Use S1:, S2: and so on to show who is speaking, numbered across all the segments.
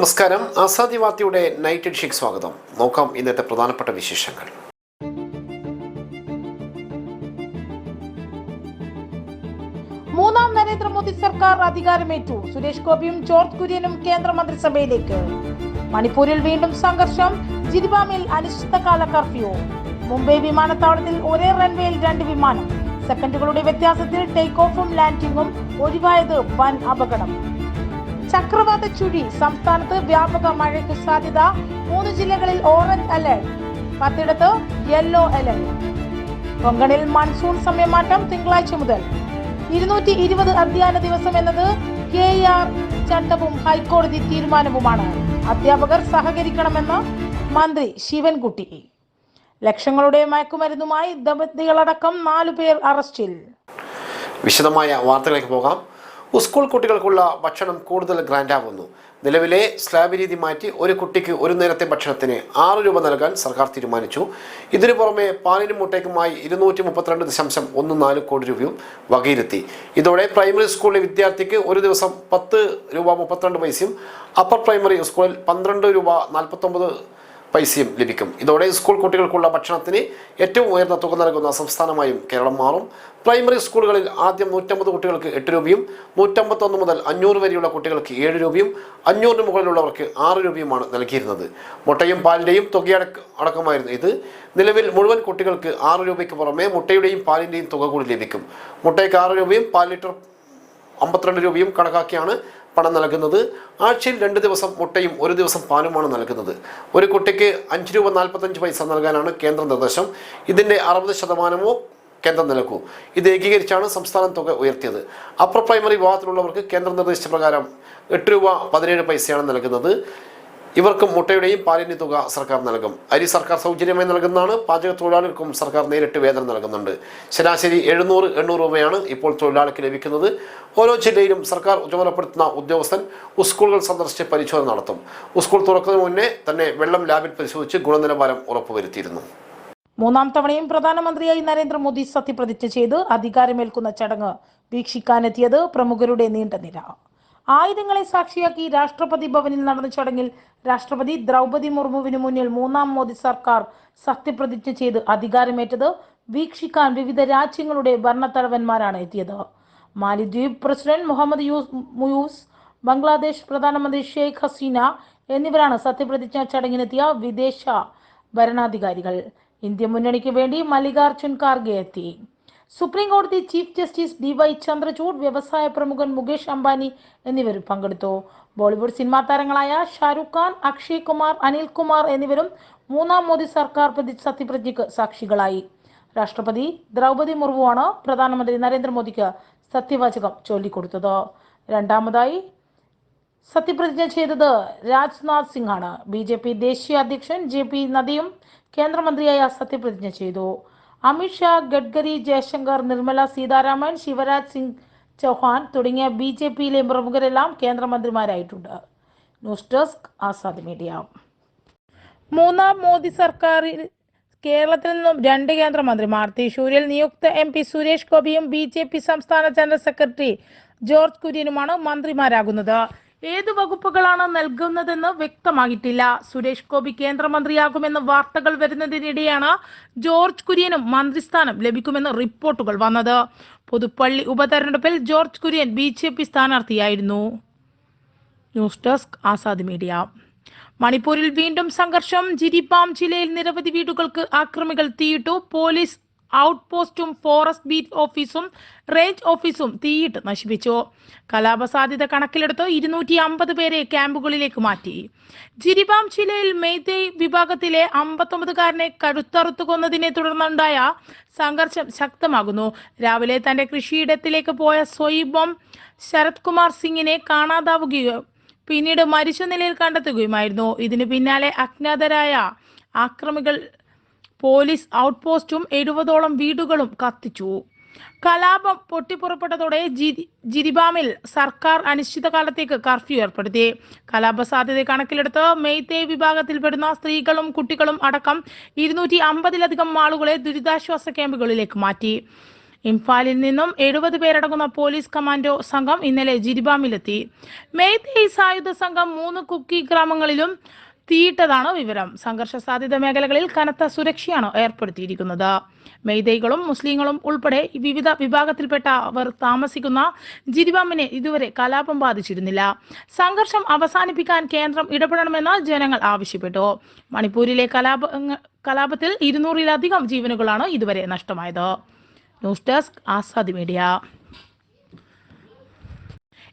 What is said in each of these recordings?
S1: നമസ്കാരം. ആസാദി വാർത്തയുടെ നൈറ്റ് എഡിഷയ്ക്ക് സ്വാഗതം. നോക്കാം ഇന്നത്തെ പ്രധാനപ്പെട്ട വിശേഷങ്ങൾ.
S2: മൂന്നാം നരേന്ദ്രമോദി സർക്കാർ അധികാരമേറ്റു. സുരേഷ് ഗോപിയും ജോർജ് കുര്യനും കേന്ദ്രമന്ത്രിസഭയിലേക്ക്. മണിപ്പൂരിൽ വീണ്ടും സംഘർഷം. ജിരിബാമിൽ അനിശ്ചിതകാല കർഫ്യൂ. മുംബൈ വിമാനത്താവളത്തിൽ ഒരേ റൺവേയിൽ രണ്ട് വിമാനം. സെക്കൻഡുകളുടെ വ്യത്യാസത്തിൽ ടേക്ക് ഓഫും ലാൻഡിംഗും ഒഴിവായത് വൻ അപകടം. ചക്രവാത ചുഴി സംസ്ഥാനത്ത് വ്യാപക മഴയ്ക്ക് സാധ്യത. മൂന്ന് ജില്ലകളിൽ ഓറഞ്ച് അലർട്ട് പത്തിടത്ത് യെല്ലോ അലർട്ട് കൊങ്കണിൽ മൺസൂൺ സമയമാറ്റം തിങ്കളാഴ്ച മുതൽ. ഇരുന്നൂറ്റി ഇരുപത് അധ്യയന ദിവസം എന്നത് കെ ആർ ചട്ടവും ഹൈക്കോടതി തീരുമാനവുമാണ്. അധ്യാപകർ സഹകരിക്കണമെന്ന് മന്ത്രി ശിവൻകുട്ടി. ലക്ഷങ്ങളുടെ മയക്കുമരുന്നുമായി ദമ്പതികളടക്കം നാലു പേർ അറസ്റ്റിൽ.
S1: വിശദമായ വാർത്തകളിലേക്ക് പോകാം. സ്കൂൾ കുട്ടികൾക്കുള്ള ഭക്ഷണം കൂടുതൽ ഗ്രാൻഡാവുന്നു. നിലവിലെ സ്ലാബ് രീതി മാറ്റി ഒരു കുട്ടിക്ക് ഒരു നേരത്തെ ഭക്ഷണത്തിന് ആറ് രൂപ നൽകാൻ സർക്കാർ തീരുമാനിച്ചു. ഇതിനു പുറമെ പാലിനും മുട്ടയ്ക്കുമായി ഇരുന്നൂറ്റി മുപ്പത്തിരണ്ട് ദശാംശം ഒന്ന് നാല് കോടി രൂപയും വകയിരുത്തി. ഇതോടെ പ്രൈമറി സ്കൂളിലെ വിദ്യാർത്ഥിക്ക് ഒരു ദിവസം പത്ത് രൂപ മുപ്പത്തിരണ്ട് പൈസയും അപ്പർ പ്രൈമറി സ്കൂളിൽ പന്ത്രണ്ട് രൂപ നാൽപ്പത്തൊമ്പത് പൈസയും ലഭിക്കും. ഇതോടെ സ്കൂൾ കുട്ടികൾക്കുള്ള ഭക്ഷണത്തിന് ഏറ്റവും ഉയർന്ന തുക നൽകുന്ന സംസ്ഥാനമായും കേരളം മാറും. പ്രൈമറി സ്കൂളുകളിൽ ആദ്യം നൂറ്റമ്പത് കുട്ടികൾക്ക് എട്ട് രൂപയും നൂറ്റമ്പത്തൊന്ന് മുതൽ അഞ്ഞൂറ് വരെയുള്ള കുട്ടികൾക്ക് ഏഴ് രൂപയും അഞ്ഞൂറിന് മുകളിലുള്ളവർക്ക് ആറ് രൂപയുമാണ് നൽകിയിരുന്നത്. മുട്ടയും പാലിന്റെയും തുകയടക്ക അടക്കമായിരുന്നു ഇത്. നിലവിൽ മുഴുവൻ കുട്ടികൾക്ക് ആറ് രൂപയ്ക്ക് പുറമെ മുട്ടയുടെയും പാലിന്റെയും തുക കൂടി ലഭിക്കും. മുട്ടയ്ക്ക് ആറ് രൂപയും പാൽ ലിറ്റർ അമ്പത്തിരണ്ട് രൂപയും കണക്കാക്കിയാണ് പണം നൽകുന്നത്. ആഴ്ചയിൽ രണ്ട് ദിവസം മുട്ടയും ഒരു ദിവസം പാലുമാണ് നൽകുന്നത്. ഒരു കുട്ടിക്ക് അഞ്ച് രൂപ നാൽപ്പത്തഞ്ച് പൈസ നൽകാനാണ് കേന്ദ്ര നിർദ്ദേശം. ഇതിന്റെ അറുപത് ശതമാനമോ കേന്ദ്രം നൽകൂ. ഇത് ഏകീകരിച്ചാണ് സംസ്ഥാനം തുക ഉയർത്തിയത്. അപ്പർ പ്രൈമറി വിഭാഗത്തിലുള്ളവർക്ക് കേന്ദ്ര നിർദ്ദേശിച്ച പ്രകാരം എട്ട് രൂപ പതിനേഴ് പൈസയാണ് നൽകുന്നത്. ഇവർക്കും മുട്ടയുടെയും പാലിന്റെ തുക സർക്കാർ നൽകും. അരി സർക്കാർ സൗജന്യമായി നൽകുന്നതാണ്. പാചക തൊഴിലാളികൾക്കും സർക്കാർ നേരിട്ട് വേതനം നൽകുന്നുണ്ട്. ശരാശരി എഴുന്നൂറ് എണ്ണൂറ് രൂപയാണ് ഇപ്പോൾ തൊഴിലാളിക്ക് ലഭിക്കുന്നത്. ഓരോ ജില്ലയിലും സർക്കാർ ചുമതലപ്പെടുത്തുന്ന ഉദ്യോഗസ്ഥൻ സ്കൂളുകൾ സന്ദർശിച്ച് പരിശോധന നടത്തും. സ്കൂൾ തുറക്കുന്നതിന് മുന്നേ തന്നെ വെള്ളം ലാബിൽ പരിശോധിച്ച് ഗുണനിലവാരം ഉറപ്പുവരുത്തിയിരുന്നു.
S2: മൂന്നാം തവണയും പ്രധാനമന്ത്രിയായി നരേന്ദ്രമോദി സത്യപ്രതിജ്ഞ ചെയ്ത് അധികാരമേൽക്കുന്ന ചടങ്ങ് വീക്ഷിക്കാനെത്തിയത് പ്രമുഖരുടെ നീണ്ട നിര. ആയുധങ്ങളെ സാക്ഷിയാക്കി രാഷ്ട്രപതി ഭവനിൽ നടന്ന ചടങ്ങിൽ രാഷ്ട്രപതി ദ്രൗപതി മുർമുവിന് മുന്നിൽ മൂന്നാം മോദി സർക്കാർ സത്യപ്രതിജ്ഞ ചെയ്ത് അധികാരമേറ്റത് വീക്ഷിക്കാൻ വിവിധ രാജ്യങ്ങളുടെ ഭരണത്തലവന്മാരാണ് എത്തിയത്. മാലിദ്വീപ് പ്രസിഡന്റ് മുഹമ്മദ് യൂസ് മുയൂസ് ബംഗ്ലാദേശ് പ്രധാനമന്ത്രി ഷെയ്ഖ് ഹസീന എന്നിവരാണ് സത്യപ്രതിജ്ഞാ ചടങ്ങിനെത്തിയ വിദേശ ഭരണാധികാരികൾ. ഇന്ത്യ മുന്നണിക്ക് വേണ്ടി മല്ലികാർജുൻ ഖാർഗെ എത്തി. സുപ്രീം കോടതി chief justice D Y Chandrachud വ്യവസായ പ്രമുഖൻ മുകേഷ് അംബാനി എന്നിവരും പങ്കെടുത്തു. ബോളിവുഡ് സിനിമാ താരങ്ങളായ ഷാരൂഖ് ഖാൻ അക്ഷയ് കുമാർ അനിൽ കുമാർ എന്നിവരും മൂന്നാം മോദി സർക്കാർ പ്രതി സത്യപ്രതിജ്ഞയ്ക്ക് സാക്ഷികളായി. രാഷ്ട്രപതി ദ്രൗപതി മുർമുവാണ് പ്രധാനമന്ത്രി നരേന്ദ്രമോദിക്ക് സത്യവാചകം ചൊല്ലിക്കൊടുത്തത്. രണ്ടാമതായി സത്യപ്രതിജ്ഞ ചെയ്തത് രാജ്നാഥ് സിംഗ് ആണ് ബി ജെ പി ദേശീയ അധ്യക്ഷൻ ജെ പി നദ്ദയും കേന്ദ്രമന്ത്രിയായ സത്യപ്രതിജ്ഞ ചെയ്തു. അമിത്ഷാ ഗഡ്കരി ജയശങ്കർ നിർമ്മല സീതാരാമൻ ശിവരാജ് സിംഗ് ചൗഹാൻ തുടങ്ങിയ ബി ജെ പിയിലെ പ്രമുഖരെല്ലാം കേന്ദ്രമന്ത്രിമാരായിട്ടുണ്ട്. News desk Azad media. മൂന്നാം മോദി സർക്കാരിൽ കേരളത്തിൽ നിന്നും രണ്ട് കേന്ദ്രമന്ത്രിമാർ തൃശൂരിൽ നിയുക്ത എം പി സുരേഷ് ഗോപിയും ബി ജെ പി സംസ്ഥാന ജനറൽ സെക്രട്ടറി ജോർജ് കുര്യനുമാണ് മന്ത്രിമാരാകുന്നത്. ഏത് വകുപ്പുകളാണ് നൽകുന്നതെന്ന് വ്യക്തമായിട്ടില്ല. സുരേഷ് ഗോപി കേന്ദ്രമന്ത്രിയാകുമെന്ന് വാർത്തകൾ വരുന്നതിനിടെയാണ് ജോർജ് കുര്യനും മന്ത്രിസ്ഥാനം ലഭിക്കുമെന്ന് റിപ്പോർട്ടുകൾ വന്നത്. പുതുപ്പള്ളി ഉപതെരഞ്ഞെടുപ്പിൽ George Kurian B J P സ്ഥാനാർത്ഥിയായിരുന്നു. News desk Azad media. മണിപ്പൂരിൽ വീണ്ടും സംഘർഷം. ജിരിബാം ജില്ലയിൽ നിരവധി വീടുകൾക്ക് ആക്രമികൾ തീയിട്ടു. പോലീസ് ഔട്ട് പോസ്റ്റും ഫോറസ്റ്റ് ബീറ്റ് ഓഫീസും റേഞ്ച് ഓഫീസും തീയിട്ട് നശിപ്പിച്ചു. കലാപ സാധ്യത കണക്കിലെടുത്ത് ഇരുന്നൂറ്റി അമ്പത് പേരെ ക്യാമ്പുകളിലേക്ക് മാറ്റി. ജിരിബാം ജില്ലയിൽ മെയ്തേയ് വിഭാഗത്തിലെ അമ്പത്തൊമ്പതുകാരനെ കഴുത്തറുത്തു കൊന്നതിനെ തുടർന്നുണ്ടായ സംഘർഷം ശക്തമാകുന്നു. രാവിലെ തന്റെ കൃഷിയിടത്തിലേക്ക് പോയ സൊയ്ബം ശരത് കുമാർ സിംഗിനെ കാണാതാവുകയോ പിന്നീട് മരിച്ച നിലയിൽ കണ്ടെത്തുകയുമായിരുന്നു. ഇതിന് പിന്നാലെ അജ്ഞാതരായ ആക്രമികൾ പോലീസ് ഔട്ട് പോസ്റ്റും എഴുപതോളം വീടുകളും കത്തിച്ചു. കലാപം പൊട്ടിപ്പുറപ്പെട്ടതോടെ ജിരിബാമിൽ സർക്കാർ അനിശ്ചിതകാലത്തേക്ക് കർഫ്യൂ ഏർപ്പെടുത്തി. കലാപ സാധ്യത കണക്കിലെടുത്ത് മെയ്തേ വിഭാഗത്തിൽപ്പെടുന്ന സ്ത്രീകളും കുട്ടികളും അടക്കം ഇരുന്നൂറ്റി അമ്പതിലധികം ആളുകളെ ദുരിതാശ്വാസ ക്യാമ്പുകളിലേക്ക് മാറ്റി. ഇംഫാലിൽ നിന്നും എഴുപത് പേരടങ്ങുന്ന പോലീസ് കമാൻഡോ സംഘം ഇന്നലെ ജിരിബാമിലെത്തി. മെയ്തേ സായുധ സംഘം മൂന്ന് കുക്കി ഗ്രാമങ്ങളിലും തീയിട്ടതാണ് വിവരം? സംഘർഷ സാധ്യത മേഖലകളിൽ കനത്ത സുരക്ഷയാണ് ഏർപ്പെടുത്തിയിരിക്കുന്നത്. മെയ്തൈകളും മുസ്ലിങ്ങളും ഉൾപ്പെടെ വിവിധ വിഭാഗത്തിൽപ്പെട്ട അവർ താമസിക്കുന്ന ജിരിബാമിനെ ഇതുവരെ കലാപം ബാധിച്ചിരുന്നില്ല. സംഘർഷം അവസാനിപ്പിക്കാൻ കേന്ദ്രം ഇടപെടണമെന്ന് ജനങ്ങൾ ആവശ്യപ്പെട്ടു. മണിപ്പൂരിലെ കലാപ കലാപത്തിൽ ഇരുന്നൂറിലധികം ജീവനുകളാണ് ഇതുവരെ നഷ്ടമായത്. News desk Azadi media.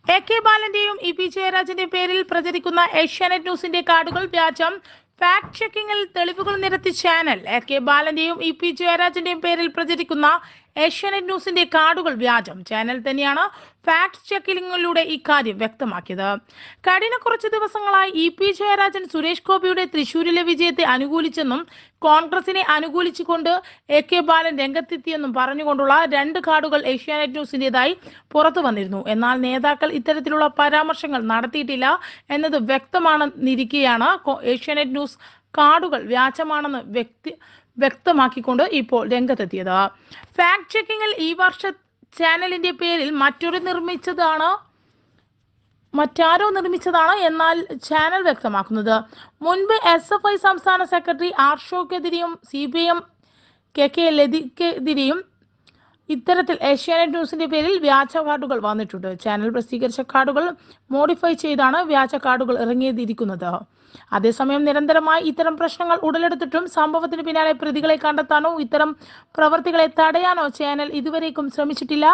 S2: A K ബാലന്റെയും E P ജയരാജന്റെ പേരിൽ പ്രചരിക്കുന്ന ഏഷ്യാനെറ്റ് ന്യൂസിന്റെ കാർഡുകൾ വ്യാജം. ഫാക്ട് ചെക്കിങ്ങിൽ തെളിവുകൾ നിരത്തി ചാനൽ എ കെ ബാലന്റെയും ഇ പി ജയരാജന്റെയും പേരിൽ പ്രചരിക്കുന്ന ഏഷ്യാനെറ്റ് ന്യൂസിന്റെ കാർഡുകൾ വ്യാജം. ചാനൽ തന്നെയാണ് ഫാക്ട് ചെക്കിങ്ങിലൂടെ ഇക്കാര്യം വ്യക്തമാക്കിയത്. കഴിഞ്ഞ കുറച്ച് ദിവസങ്ങളായി ഇ പി ജയരാജൻ സുരേഷ് ഗോപിയുടെ തൃശൂരിലെ വിജയത്തെ അനുകൂലിച്ചെന്നും കോൺഗ്രസിനെ അനുകൂലിച്ചുകൊണ്ട് എ കെ ബാലൻ രംഗത്തെത്തിയെന്നും പറഞ്ഞുകൊണ്ടുള്ള രണ്ട് കാർഡുകൾ ഏഷ്യാനെറ്റ് ന്യൂസിന്റേതായി പുറത്തു വന്നിരുന്നു. എന്നാൽ നേതാക്കൾ ഇത്തരത്തിലുള്ള പരാമർശങ്ങൾ നടത്തിയിട്ടില്ല എന്നത് വ്യക്തമാണെന്നിരിക്കെയാണ് ഏഷ്യാനെറ്റ് ന്യൂസ് കാർഡുകൾ വ്യാജമാണെന്ന് വ്യക്തി വ്യക്തമാക്കിക്കൊണ്ട് ഇപ്പോൾ രംഗത്തെത്തിയത്. ഫാക്ട് ചെക്കിങ്ങിൽ ഈ വർഷ ചാനലിന്റെ പേരിൽ മറ്റൊരു നിർമ്മിച്ചതാണ് മറ്റാരോ നിർമ്മിച്ചതാണ് എന്നാൽ ചാനൽ വ്യക്തമാക്കുന്നത്. മുൻപ് എസ് എഫ് ഐ സംസ്ഥാന secretary ആർഷോക്കെതിരെയും C P M K K ലതിക്കെതിരെയും ഇത്തരത്തിൽ ഏഷ്യാനെറ്റ് ന്യൂസിന്റെ പേരിൽ വ്യാജ കാർഡുകൾ വന്നിട്ടുണ്ട്. ചാനൽ പ്രസിദ്ധീകരിച്ച കാർഡുകൾ മോഡിഫൈ ചെയ്താണ് വ്യാജ കാർഡുകൾ ഇറങ്ങിയിരിക്കുന്നത് അതേസമയം നിരന്തരമായി ഇത്തരം പ്രശ്നങ്ങൾ ഉടലെടുത്തിട്ടും സംഭവത്തിന് പിന്നാലെ പ്രതികളെ കണ്ടെത്താനോ ഇത്തരം പ്രവർത്തികളെ തടയാനോ ചാനൽ ഇതുവരേക്കും ശ്രമിച്ചിട്ടില്ല.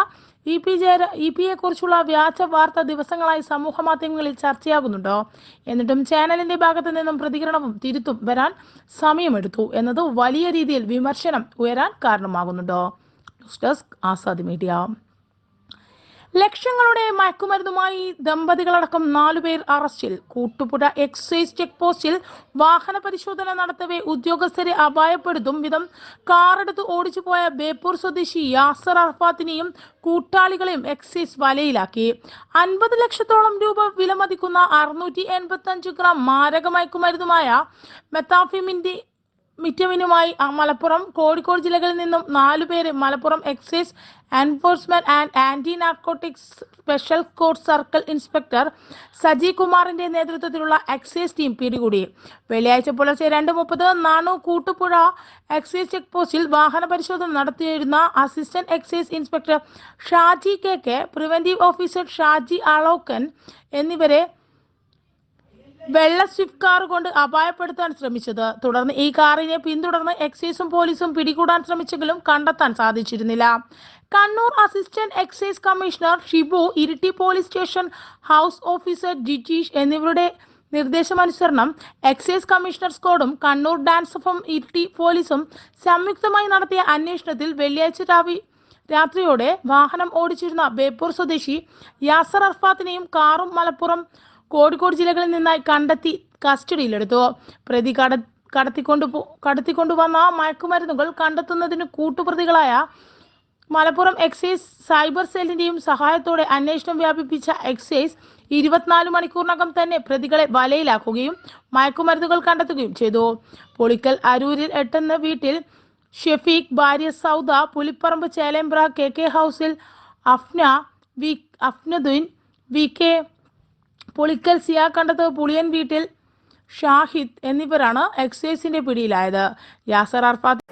S2: ഇ പി ജയ ഇ പിയെ കുറിച്ചുള്ള വ്യാജ വാർത്ത ദിവസങ്ങളായി സമൂഹ മാധ്യമങ്ങളിൽ ചർച്ചയാകുന്നുണ്ടോ? എന്നിട്ടും ചാനലിന്റെ ഭാഗത്തു നിന്നും പ്രതികരണവും തിരുത്തും വരാൻ സമയമെടുത്തു എന്നത് വലിയ രീതിയിൽ വിമർശനം ഉയരാൻ കാരണമാകുന്നുണ്ടോ? News desk Azad media. ലക്ഷങ്ങളുടെ മയക്കുമരുന്നുമായി ദമ്പതികളടക്കം നാലുപേർ അറസ്റ്റിൽ. കൂട്ടുപുഴ എക്സൈസ് ചെക്ക് പോസ്റ്റിൽ വാഹന പരിശോധന നടത്തവേ ഉദ്യോഗസ്ഥരെ അപായപ്പെടുത്തും വിധം കാറെടുത്ത് ഓടിച്ചു പോയ ബേപ്പൂർ സ്വദേശി യാസർ അർഫാത്തിനെയും കൂട്ടാളികളെയും എക്സൈസ് വലയിലാക്കി. അൻപത് ലക്ഷത്തോളം രൂപ വിലമതിക്കുന്ന അറുന്നൂറ്റി എൺപത്തി അഞ്ച് ഗ്രാം മാരക മയക്കുമരുന്നുമായ മെത്താഫിമിന്റെ മിറ്റമിനുമായി മലപ്പുറം കോഴിക്കോട് ജില്ലകളിൽ നിന്നും നാലു പേരെ Malappuram excise enforcement and anti narcotics special court circle inspector Saji കുമാറിന്റെ നേതൃത്വത്തിലുള്ള എക്സൈസ് ടീം പിടികൂടി. വെള്ളിയാഴ്ച പുലർച്ചെ രണ്ട് മുപ്പത് നാണു കൂട്ടുപുഴ എക്സൈസ് ചെക്ക് പോസ്റ്റിൽ വാഹന പരിശോധന നടത്തിയിരുന്ന assistant excise inspector Shaji K K preventive officer Shaji Alokkan എന്നിവരെ വെള്ള സ്വിഫ്റ്റ് കാർ കൊണ്ട് അപായപ്പെടുത്താൻ ശ്രമിച്ചത്. തുടർന്ന് ഈ കാറിനെ പിന്തുടർന്ന് എക്സൈസും പോലീസും പിടികൂടാൻ ശ്രമിച്ചെങ്കിലും കണ്ടെത്താൻ സാധിച്ചിരുന്നില്ല. Kannur assistant excise commissioner Shibu Iritty police station house officer Jijeesh എന്നിവരുടെ നിർദ്ദേശമനുസരണം എക്സൈസ് കമ്മീഷണർ സ്ക്വാഡും കണ്ണൂർ ഡാൻസ് ഓഫും ഇരിട്ടി പോലീസും സംയുക്തമായി നടത്തിയ അന്വേഷണത്തിൽ വെള്ളിയാഴ്ച രാവി രാത്രിയോടെ വാഹനം ഓടിച്ചിരുന്ന ബേപ്പൂർ സ്വദേശി യാസർ അർഫാത്തിനെയും കാറും മലപ്പുറം കോഴിക്കോട് ജില്ലകളിൽ നിന്നായി കണ്ടെത്തി കസ്റ്റഡിയിലെടുത്തു. പ്രതി കട കടത്തിക്കൊണ്ടു കടത്തിക്കൊണ്ടുവന്ന മയക്കുമരുന്നുകൾ കണ്ടെത്തുന്നതിന് കൂട്ടുപ്രതികളായ മലപ്പുറം എക്സൈസ് സൈബർ സെല്ലിന്റെയും സഹായത്തോടെ അന്വേഷണം വ്യാപിപ്പിച്ച എക്സൈസ് ഇരുപത്തിനാല് മണിക്കൂറിനകം തന്നെ പ്രതികളെ വലയിലാക്കുകയും മയക്കുമരുന്നുകൾ കണ്ടെത്തുകയും ചെയ്തു. പൊളിക്കൽ അരൂരിൽ എട്ടെന്ന വീട്ടിൽ ഷെഫീഖ് ഭാര്യ സൗദ പുലിപ്പറമ്പ് ചേലേമ്പ്ര കെ കെ ഹൗസിൽ അഫ്ന വി അഫ്നദുൻ വി കെ പുളിക്കൽ സിയാക്കണ്ടത്ത് പുളിയൻ വീട്ടിൽ ഷാഹിദ് എന്നിവരാണ് എക്സൈസിന്റെ പിടിയിലായത്. യാസർ അർഫാദ്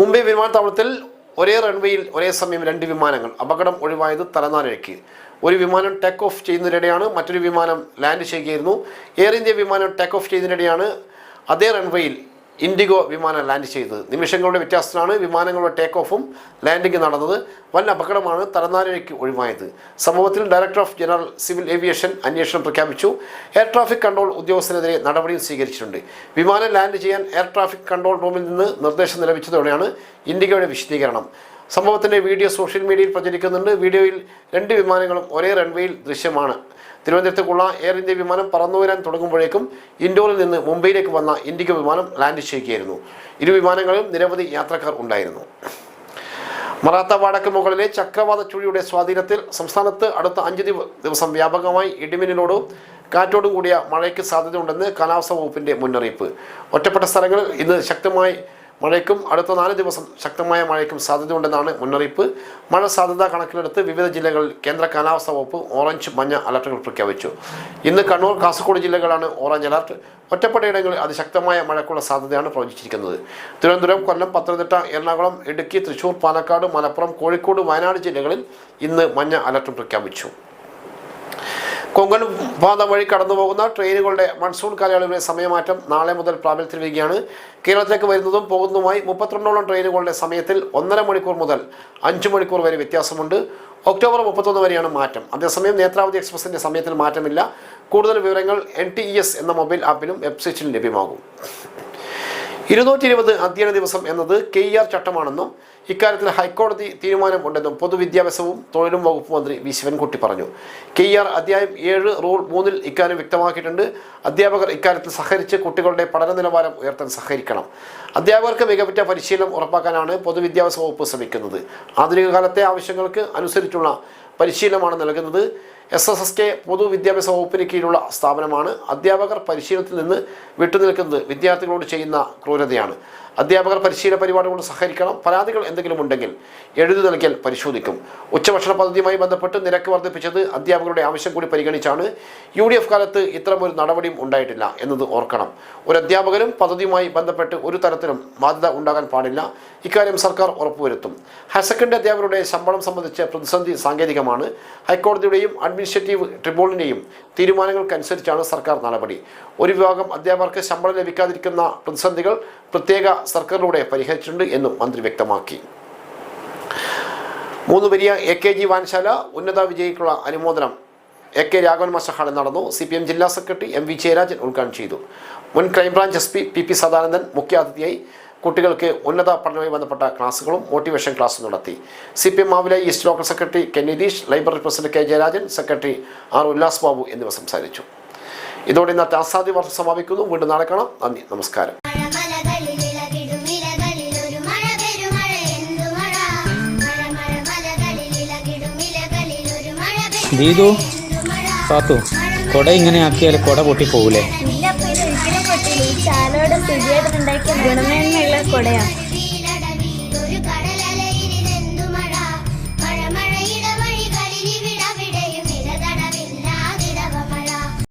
S1: മുംബൈ വിമാനത്താവളത്തിൽ ഒരേ റൺവേയിൽ ഒരേ സമയം രണ്ട് വിമാനങ്ങൾ അപകടം ഒഴിവായത് തലനാരിഴയ്ക്ക്. ഒരു വിമാനം ടേക്ക് ഓഫ് ചെയ്യുന്നതിനിടെയാണ് മറ്റൊരു വിമാനം ലാൻഡ് ചെയ്യുകയായിരുന്നു. എയർ ഇന്ത്യ വിമാനം ടേക്ക് ഓഫ് ചെയ്യുന്നതിനിടെയാണ് അതേ റൺവേയിൽ ഇൻഡിഗോ വിമാനം ലാൻഡ് ചെയ്തത്. നിമിഷങ്ങളുടെ വ്യത്യാസത്തിലാണ് വിമാനങ്ങളുടെ ടേക്ക് ഓഫും ലാൻഡിംഗ് നടന്നത്. വൻ അപകടമാണ് തലനാരിഴയ്ക്ക് ഒഴിവായത്. സംഭവത്തിൽ director of general civil aviation അന്വേഷണം പ്രഖ്യാപിച്ചു. എയർ ട്രാഫിക് കൺട്രോൾ ഉദ്യോഗസ്ഥനെതിരെ നടപടിയും സ്വീകരിച്ചിട്ടുണ്ട്. വിമാനം ലാൻഡ് ചെയ്യാൻ എയർ ട്രാഫിക് കൺട്രോൾ റൂമിൽ നിന്ന് നിർദ്ദേശം ലഭിച്ചതോടെയാണ് ഇൻഡിഗോയുടെ വിശദീകരണം. സംഭവത്തിന്റെ വീഡിയോ സോഷ്യൽ മീഡിയയിൽ പ്രചരിക്കുന്നുണ്ട്. വീഡിയോയിൽ രണ്ട് വിമാനങ്ങളും ഒരേ റൺവേയിൽ ദൃശ്യമാണ് തിരുവനന്തപുരത്തേക്കുള്ള എയർ ഇന്ത്യ വിമാനം പറന്നുവരാൻ തുടങ്ങുമ്പോഴേക്കും ഇൻഡോറിൽ നിന്ന് മുംബൈയിലേക്ക് വന്ന ഇൻഡിഗോ വിമാനം ലാൻഡ് ചെയ്യുകയായിരുന്നു. ഇരു വിമാനങ്ങളിലും നിരവധി യാത്രക്കാർ ഉണ്ടായിരുന്നു. മറാത്ത വാടക്ക് മുകളിലെ ചക്രവാത ചുഴിയുടെ സ്വാധീനത്തിൽ സംസ്ഥാനത്ത് അടുത്ത അഞ്ച് ദിവസം വ്യാപകമായി ഇടിമിന്നലോടും കാറ്റോടും കൂടിയ മഴയ്ക്ക് സാധ്യതയുണ്ടെന്ന് കാലാവസ്ഥാ വകുപ്പിന്റെ മുന്നറിയിപ്പ്. ഒറ്റപ്പെട്ട സ്ഥലങ്ങളിൽ ഇന്ന് ശക്തമായി മഴയ്ക്കും അടുത്ത നാല് ദിവസം ശക്തമായ മഴയ്ക്കും സാധ്യതയുണ്ടെന്നാണ് മുന്നറിയിപ്പ്. മഴ സാധ്യത കണക്കിലെടുത്ത് വിവിധ ജില്ലകളിൽ കേന്ദ്ര കാലാവസ്ഥാ വകുപ്പ് ഓറഞ്ച് മഞ്ഞ അലർട്ടുകൾ പ്രഖ്യാപിച്ചു. ഇന്ന് കണ്ണൂർ കാസർഗോഡ് ജില്ലകളാണ് ഓറഞ്ച് അലർട്ട്. ഒറ്റപ്പെട്ടയിടങ്ങളിൽ അതിശക്തമായ മഴയ്ക്കുള്ള സാധ്യതയാണ് പ്രവചിച്ചിരിക്കുന്നത്. തിരുവനന്തപുരം കൊല്ലം പത്തനംതിട്ട എറണാകുളം ഇടുക്കി തൃശൂർ പാലക്കാട് മലപ്പുറം കോഴിക്കോട് വയനാട് ജില്ലകളിൽ ഇന്ന് മഞ്ഞ അലർട്ടും പ്രഖ്യാപിച്ചു. കൊങ്കൺ പാത വഴി കടന്നു പോകുന്ന ട്രെയിനുകളുടെ മൺസൂൺ കാലയളവിലെ സമയമാറ്റം നാളെ മുതൽ പ്രാബല്യത്തിൽ വരികയാണ് കേരളത്തിലേക്ക് വരുന്നതും പോകുന്നതുമായി മുപ്പത്തിരണ്ടോളം ട്രെയിനുകളുടെ സമയത്തിൽ ഒന്നര മണിക്കൂർ മുതൽ അഞ്ച് മണിക്കൂർ വരെ വ്യത്യാസമുണ്ട്. ഒക്ടോബർ മുപ്പത്തൊന്ന് വരെയാണ് മാറ്റം. അതേസമയം നേത്രാവതി എക്സ്പ്രസിന്റെ സമയത്തിൽ മാറ്റമില്ല. കൂടുതൽ വിവരങ്ങൾ എൻ ടി ഇ എസ് എന്ന മൊബൈൽ ആപ്പിലും വെബ്സൈറ്റിലും ലഭ്യമാകും. ഇരുന്നൂറ്റി ഇരുപത് അധ്യയന ദിവസം എന്നത് കെ ഇ ആർ ചട്ടമാണെന്നും ഇക്കാര്യത്തിൽ ഹൈക്കോടതി തീരുമാനമുണ്ടെന്നും പൊതുവിദ്യാഭ്യാസവും തൊഴിലും വകുപ്പ് മന്ത്രി വി. ശിവൻകുട്ടി പറഞ്ഞു. കെ. ആർ. അധ്യായം ഏഴ് റൂൾ മൂന്നിൽ ഇക്കാര്യം വ്യക്തമാക്കിയിട്ടുണ്ട്. അധ്യാപകർ ഇക്കാര്യത്തിൽ സഹകരിച്ച് കുട്ടികളുടെ പഠന നിലവാരം ഉയർത്താൻ സഹകരിക്കണം. അധ്യാപകർക്ക് മികവുറ്റ പരിശീലനം ഉറപ്പാക്കാനാണ് പൊതുവിദ്യാഭ്യാസ വകുപ്പ് ശ്രമിക്കുന്നത്. ആധുനിക കാലത്തെ ആവശ്യങ്ങൾക്ക് അനുസരിച്ചുള്ള പരിശീലനമാണ് നൽകുന്നത്. എസ് എസ് എസ് കെ പൊതുവിദ്യാഭ്യാസ വകുപ്പിന് കീഴിലുള്ള സ്ഥാപനമാണ്. അധ്യാപകർ പരിശീലനത്തിൽ നിന്ന് വിട്ടുനിൽക്കുന്നത് വിദ്യാർത്ഥികളോട് ചെയ്യുന്ന ക്രൂരതയാണ്. അധ്യാപകർ പരിശീലന പരിപാടികളോട് സഹകരിക്കണം. പരാതികൾ എന്തെങ്കിലും ഉണ്ടെങ്കിൽ എഴുതി നൽകിയാൽ പരിശോധിക്കും. ഉച്ചഭക്ഷണ പദ്ധതിയുമായി ബന്ധപ്പെട്ട് നിരക്ക് വർദ്ധിപ്പിച്ചത് അധ്യാപകരുടെ ആവശ്യം കൂടി പരിഗണിച്ചാണ്. യു ഡി എഫ് കാലത്ത് ഇത്തരമൊരു നടപടിയും ഉണ്ടായിട്ടില്ല എന്നത് ഓർക്കണം. ഒരു അധ്യാപകരും പദ്ധതിയുമായി ബന്ധപ്പെട്ട് ഒരു തരത്തിലും ബാധ്യത ഉണ്ടാകാൻ പാടില്ല. ഇക്കാര്യം സർക്കാർ ഉറപ്പുവരുത്തും. ഹയർ സെക്കൻഡറി അധ്യാപകരുടെ ശമ്പളം സംബന്ധിച്ച പ്രതിസന്ധി സാങ്കേതികമാണ്. ഹൈക്കോടതിയുടെയും അഡ്മിനിസ്ട്രേറ്റീവ് ട്രിബ്യൂണലിന്റെയും തീരുമാനങ്ങൾക്കനുസരിച്ചാണ് സർക്കാർ നടപടി. ഒരു വിഭാഗം അധ്യാപകർക്ക് ശമ്പളം ലഭിക്കാതിരിക്കുന്ന പ്രതിസന്ധികൾ പ്രത്യേക സർക്കാരിലൂടെ പരിഹരിച്ചിട്ടുണ്ട് എന്നും മന്ത്രി വ്യക്തമാക്കി. മൂന്ന് വലിയ എ കെ ജി വാൻശാല ഉന്നത വിജയിക്കുള്ള അനുമോദനം എ കെ രാഘവൻ മാസ്റ്റർ നടന്നു. സി പി എം ജില്ലാ സെക്രട്ടറി എം വി ജയരാജൻ ഉദ്ഘാടനം ചെയ്തു. മുൻ crime branch S P P P Sadanandan മുഖ്യാതിഥിയായി കുട്ടികൾക്ക് ഉന്നത പഠനവുമായി ബന്ധപ്പെട്ട ക്ലാസുകളും മോട്ടിവേഷൻ ക്ലാസും നടത്തി. C P M Mavila east local secretary K Nitheesh library president K Jayarajan secretary R Ullas Babu എന്നിവർ സംസാരിച്ചു. ഇതോടെ ഇന്നത്തെ ആസാദി വർഷം സമാപിക്കുന്നു. വീണ്ടും നാളെ കാണാം. നന്ദി. നമസ്കാരം.
S3: ദീതു സാത്തു കൊട ഇങ്ങനെ ആക്കിയാൽ കൊട പൊട്ടിപ്പോകൂലേ?
S4: ചാലോടെ ഗുണമേന്മയുള്ള കൊടയാണ്